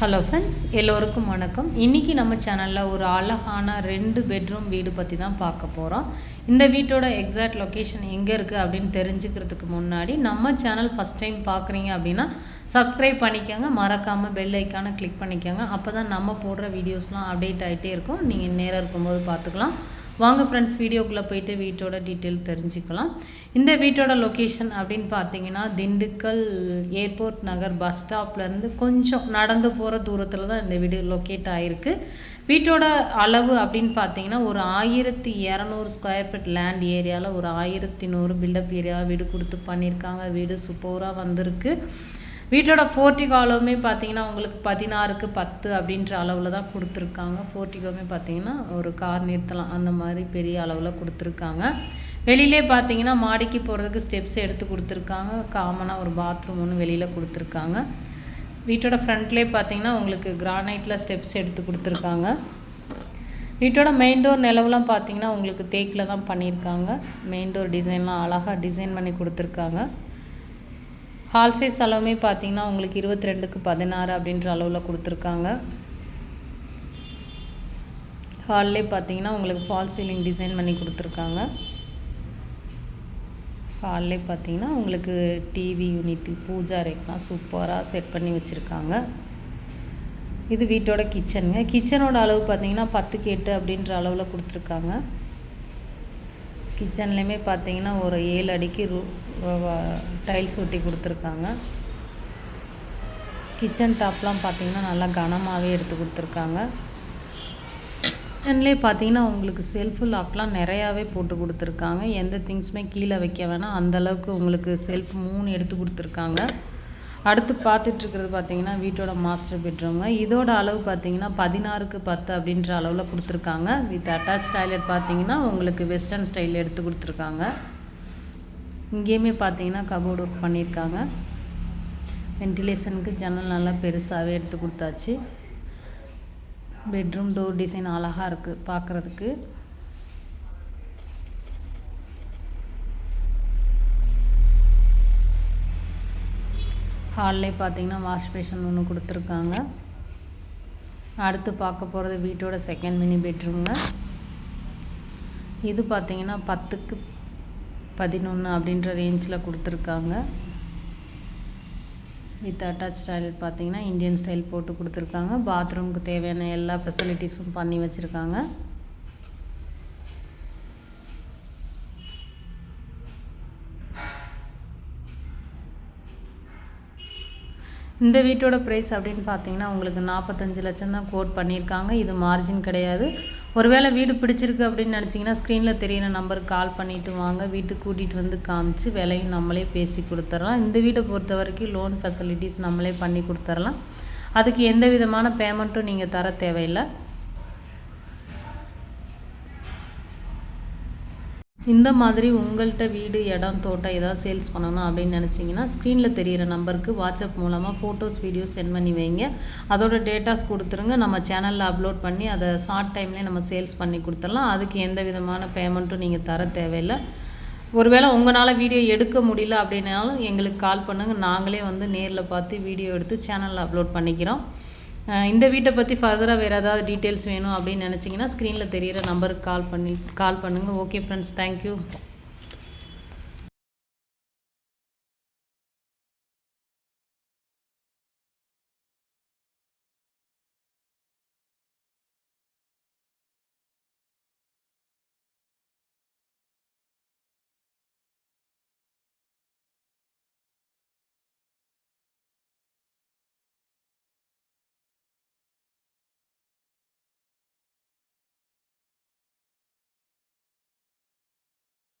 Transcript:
Hello friends எல்லோருக்கும் வணக்கம். இன்றைக்கி நம்ம சேனலில் ஒரு அழகான ரெண்டு பெட்ரூம் வீடு பற்றி தான் பார்க்க போகிறோம் இந்த வீட்டோட எக்ஸாக்ட் லொக்கேஷன் எங்கே இருக்குது அப்படின்னு தெரிஞ்சுக்கிறதுக்கு முன்னாடி நம்ம சேனல் ஃபஸ்ட் டைம் பார்க்குறீங்க அப்படின்னா சப்ஸ்கிரைப் பண்ணிக்கோங்க. மறக்காமல் பெல் ஐக்கானை கிளிக் பண்ணிக்கோங்க. அப்போ தான் நம்ம போடுற வீடியோஸ்லாம் அப்டேட் ஆகிட்டே இருக்கும். நீங்கள் நேராக இருக்கும்போது பார்த்துக்கலாம். வாங்க ஃப்ரெண்ட்ஸ் வீடியோக்குள்ளே போயிட்டு வீட்டோட டீட்டெயில் தெரிஞ்சுக்கலாம். இந்த வீட்டோட லொக்கேஷன் அப்படின்னு பார்த்தீங்கன்னா திண்டுக்கல் ஏர்போர்ட் நகர் பஸ் ஸ்டாப்லேருந்து கொஞ்சம் நடந்து போகிற தூரத்தில் தான் இந்த வீடு லொக்கேட் ஆகிருக்கு வீட்டோட அளவு அப்படின்னு பார்த்தீங்கன்னா ஒரு ஆயிரத்தி இரநூறு ஸ்கொயர் ஃபீட் லேண்ட் ஏரியாவில் ஒரு ஆயிரத்தி நூறு பில்டப் ஏரியா வீடு கொடுத்து பண்ணியிருக்காங்க வீடு சூப்பராக வந்திருக்கு. வீட்டோட போர்ட்டிகாலுமே பார்த்தீங்கன்னா உங்களுக்கு பதினாறுக்கு பத்து அப்படின்ற அளவில் தான் கொடுத்துருக்காங்க. போர்ட்டிகோமே பார்த்தீங்கன்னா ஒரு கார் நிறுத்தலாம் அந்த மாதிரி பெரிய அளவில் கொடுத்துருக்காங்க. வெளியிலே பார்த்தீங்கன்னா மாடிக்கு போகிறதுக்கு ஸ்டெப்ஸ் எடுத்து கொடுத்துருக்காங்க. காமனாக ஒரு பாத்ரூம் ஒன்று வெளியில் கொடுத்துருக்காங்க. வீட்டோட ஃப்ரண்ட்லேயே பார்த்தீங்கன்னா உங்களுக்கு கிரானைட்டில் ஸ்டெப்ஸ் எடுத்து கொடுத்துருக்காங்க. வீட்டோட மெயின் டோர் நிலவுலாம் பார்த்தீங்கன்னா உங்களுக்கு தேக்கில் தான் பண்ணியிருக்காங்க. மெயின் டோர் டிசைன்லாம் அழகாக டிசைன் பண்ணி கொடுத்துருக்காங்க. ஹால் சைஸ் அளவுமே பார்த்தீங்கன்னா உங்களுக்கு இருபத்தி ரெண்டுக்கு பதினாறு அப்படின்ற அளவில் கொடுத்துருக்காங்க. ஹால்லே பார்த்தீங்கன்னா உங்களுக்கு ஃபால் சீலிங் டிசைன் பண்ணி கொடுத்துருக்காங்க. ஹால்லே பார்த்தீங்கன்னா உங்களுக்கு டிவி யூனிட் பூஜா ரேக்லாம் சூப்பராக செட் பண்ணி வச்சுருக்காங்க. இது வீட்டோட கிச்சனுங்க கிச்சனோட அளவு பார்த்தீங்கன்னா பத்துக்கு எட்டு அப்படின்ற அளவில் கொடுத்துருக்காங்க. கிச்சன்லேயுமே பார்த்தீங்கன்னா ஒரு ஏழு அடிக்கு ரூ டைல்ஸ் ஒட்டி கொடுத்துருக்காங்க. கிச்சன் டாப்லாம் பார்த்தீங்கன்னா நல்லா கனமாகவே எடுத்து கொடுத்துருக்காங்க. கிச்சன்லேயே பார்த்தீங்கன்னா உங்களுக்கு செல்ஃபு லாக்லாம் நிறையாவே போட்டு கொடுத்துருக்காங்க. எந்த திங்ஸுமே கீழே வைக்க வேணாம். அந்தளவுக்கு உங்களுக்கு செல்ஃப் மூணு எடுத்து கொடுத்துருக்காங்க. அடுத்து பார்த்துட்ருக்கிறது பார்த்தீங்கன்னா வீட்டோட மாஸ்டர் பெட்ரூம்ங்க இதோட அளவு பார்த்தீங்கன்னா பதினாறுக்கு பத்து அப்படின்ற அளவில் கொடுத்துருக்காங்க. வித் அட்டாச் டாய்லெட் பார்த்தீங்கன்னா உங்களுக்கு வெஸ்டர்ன் ஸ்டைலில் எடுத்து கொடுத்துருக்காங்க. இங்கேயுமே பார்த்தீங்கன்னா கபோர்டு ஒர்க் பண்ணியிருக்காங்க. வென்டிலேஷனுக்கு ஜன்னல் நல்லா பெருசாகவே எடுத்து கொடுத்தாச்சு. பெட்ரூம் டோர் டிசைன் அழகாக இருக்குது பார்க்குறதுக்கு. ஹால்லே பார்த்தீங்கன்னா வாஷ் பேஷன் ஒன்று கொடுத்துருக்காங்க. அடுத்து பார்க்க போகிறது வீட்டோட செகண்ட் மினி பெட்ரூம்ங்க இது பார்த்தீங்கன்னா பத்துக்கு பதினொன்று அப்படின்ற ரேஞ்சில் கொடுத்துருக்காங்க. வித் அட்டாச் டாய்லெட் பார்த்தீங்கன்னா இந்தியன் ஸ்டைல் போட்டு கொடுத்துருக்காங்க. பாத்ரூமுக்கு தேவையான எல்லா ஃபெசிலிட்டிஸும் பண்ணி வச்சுருக்காங்க. இந்த வீட்டோட ப்ரைஸ் அப்படின்னு பார்த்தீங்கன்னா உங்களுக்கு நாற்பத்தஞ்சு லட்சம் தான் கோட் பண்ணியிருக்காங்க. இது மார்ஜின் கிடையாது. ஒருவேளை வீடு பிடிச்சிருக்கு அப்படின்னு நினச்சிங்கன்னா ஸ்க்ரீனில் தெரியிற நம்பருக்கு கால் பண்ணிவிட்டு வாங்க. வீட்டுக்கு கூட்டிகிட்டு வந்து காமிச்சு விலையும் நம்மளே பேசி கொடுத்துட்றலாம் இந்த வீட்டை பொறுத்த வரைக்கும் லோன் ஃபெசிலிட்டிஸ் நம்மளே பண்ணி கொடுத்துர்லாம் அதுக்கு எந்த விதமான பேமெண்ட்டும் நீங்கள் தர தேவையில்லை. இந்த மாதிரி உங்கள்கிட்ட வீடு இடம் தோட்டம் ஏதாவது சேல்ஸ் பண்ணணும் அப்படின்னு நினச்சிங்கன்னா ஸ்க்ரீனில் தெரிகிற நம்பருக்கு வாட்ஸ்அப் மூலமாக ஃபோட்டோஸ் வீடியோஸ் சென்ட் பண்ணி வைங்க. அதோட டேட்டாஸ் கொடுத்துருங்க. நம்ம சேனலில் அப்லோட் பண்ணி அதை ஷார்ட் டைம்லேயே நம்ம சேல்ஸ் பண்ணி கொடுத்துடலாம். அதுக்கு எந்த விதமான பேமெண்ட்டும் நீங்கள் தர தேவையில்லை. ஒருவேளை உங்களால் வீடியோ எடுக்க முடியல அப்படின்னாலும் எங்களுக்கு கால் பண்ணுங்கள் நாங்களே வந்து நேரில் பார்த்து வீடியோ எடுத்து சேனலில் அப்லோட் பண்ணிக்கிறோம். இந்த வீட்டை பற்றி ஃபர்தராக வேறு ஏதாவது டீட்டெயில்ஸ் வேணும் அப்படின்னு நினச்சிங்கன்னா ஸ்க்ரீனில் தெரிகிற நம்பருக்கு கால் பண்ணி கால் பண்ணுங்கள் ஓகே ஃப்ரெண்ட்ஸ் தேங்க்யூ